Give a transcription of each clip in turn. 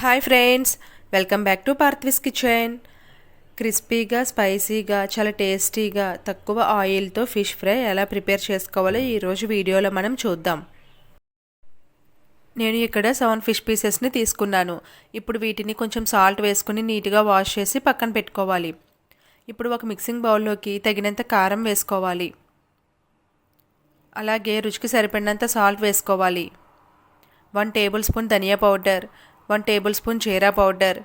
Hi friends welcome back to Parthvi's kitchen. క్రిస్పీగా స్పైసీగా చాలా టేస్టీగా తక్కువ ఆయిల్తో ఫిష్ ఫ్రై ఎలా ప్రిపేర్ చేసుకోవాలో ఈరోజు వీడియోలో మనం చూద్దాం. నేను ఇక్కడ సెవెన్ ఫిష్ పీసెస్ని తీసుకున్నాను. ఇప్పుడు వీటిని కొంచెం సాల్ట్ వేసుకుని నీట్గా వాష్ చేసి పక్కన పెట్టుకోవాలి. ఇప్పుడు ఒక మిక్సింగ్ బౌల్లోకి తగినంత కారం వేసుకోవాలి. అలాగే రుచికి సరిపడినంత సాల్ట్ వేసుకోవాలి. వన్ టేబుల్ స్పూన్ ధనియా పౌడర్ వన్ టేబుల్ స్పూన్ జీరా పౌడర్.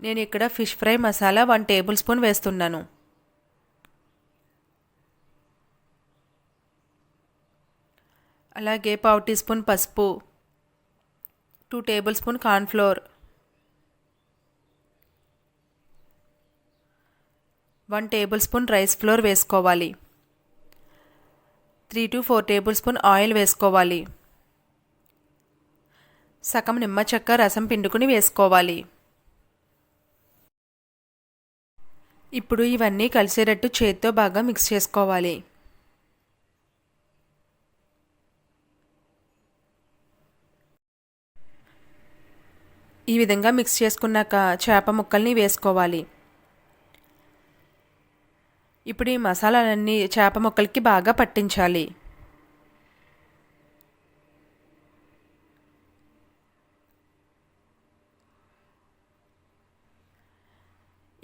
నేను ఇక్కడ fish fry masala one tablespoon వేస్తున్నాను. అలాగే పావు టీ స్పూన్ పసుపు. Two tablespoon cornflour one tablespoon rice flour వేసుకోవాలి. Three to four tablespoon oil వేసుకోవాలి. సగం నిమ్మ చెక్క రసం పిండుకుని వేసుకోవాలి. ఇప్పుడు ఇవన్నీ కలిసేటట్టు చేత్తో బాగా మిక్స్ చేసుకోవాలి. ఈ విధంగా మిక్స్ చేసుకున్నాక చేప ముక్కల్ని వేసుకోవాలి. ఇప్పుడు ఈ మసాలాలన్నీ చేప ముక్కలకి బాగా పట్టించాలి.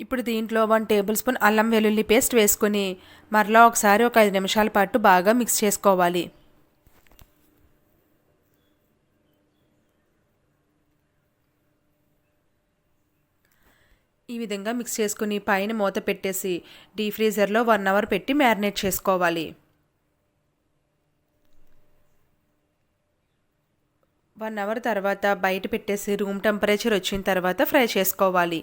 ఇప్పుడు దీంట్లో వన్ టేబుల్ స్పూన్ అల్లం వెల్లుల్లి పేస్ట్ వేసుకుని మరలా ఒకసారి ఒక ఐదు నిమిషాల పాటు బాగా మిక్స్ చేసుకోవాలి. ఈ విధంగా మిక్స్ చేసుకుని పైన మూత పెట్టేసి డీ ఫ్రీజర్లో వన్ అవర్ పెట్టి మ్యారినేట్ చేసుకోవాలి. వన్ అవర్ తర్వాత బయట పెట్టేసి రూమ్ టెంపరేచర్ వచ్చిన తర్వాత ఫ్రై చేసుకోవాలి.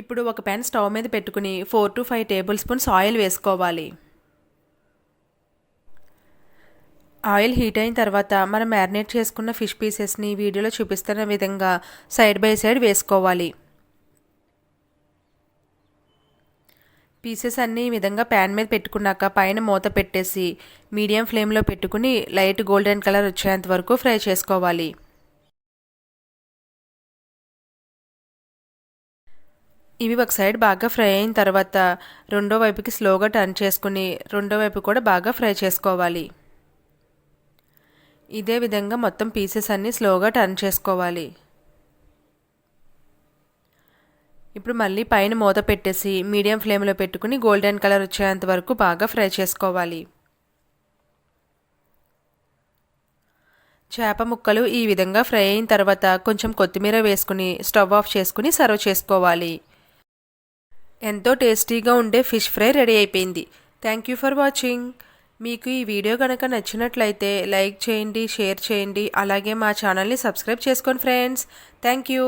ఇప్పుడు ఒక పెన్ స్టవ్ మీద పెట్టుకుని four to five tablespoons oil వేసుకోవాలి. ఆయిల్ హీట్ అయిన తర్వాత మనం మ్యారినేట్ చేసుకున్న ఫిష్ పీసెస్ని వీడియోలో చూపిస్తున్న విధంగా సైడ్ బై సైడ్ వేసుకోవాలి. పీసెస్ అన్నీ ఈ విధంగా ప్యాన్ మీద పెట్టుకున్నాక పైన మూత పెట్టేసి మీడియం ఫ్లేమ్లో పెట్టుకుని లైట్ గోల్డెన్ కలర్ వచ్చేంత వరకు ఫ్రై చేసుకోవాలి. ఇవి ఒక సైడ్ బాగా ఫ్రై అయిన తర్వాత రెండో వైపుకి స్లోగా టర్న్ చేసుకుని రెండో వైపు కూడా బాగా ఫ్రై చేసుకోవాలి. ఇదే విధంగా మొత్తం పీసెస్ అన్నీ స్లోగా టర్న్ చేసుకోవాలి. ఇప్పుడు మళ్ళీ పైన మూత పెట్టేసి మీడియం ఫ్లేమ్లో పెట్టుకుని గోల్డెన్ కలర్ వచ్చేంత వరకు బాగా ఫ్రై చేసుకోవాలి. చేప ముక్కలు ఈ విధంగా ఫ్రై అయిన తర్వాత కొంచెం కొత్తిమీర వేసుకుని స్టవ్ ఆఫ్ చేసుకుని సర్వ్ చేసుకోవాలి. ఎంతో టేస్టీగా ఉండే ఫిష్ ఫ్రై రెడీ అయిపోయింది. థ్యాంక్ యూ ఫర్ వాచింగ్ మీకు ఈ వీడియో కనుక నచ్చినట్లయితే లైక్ చేయండి షేర్ చేయండి అలాగే మా ఛానల్ని సబ్స్క్రైబ్ చేసుకోండి ఫ్రెండ్స్ థ్యాంక్ యూ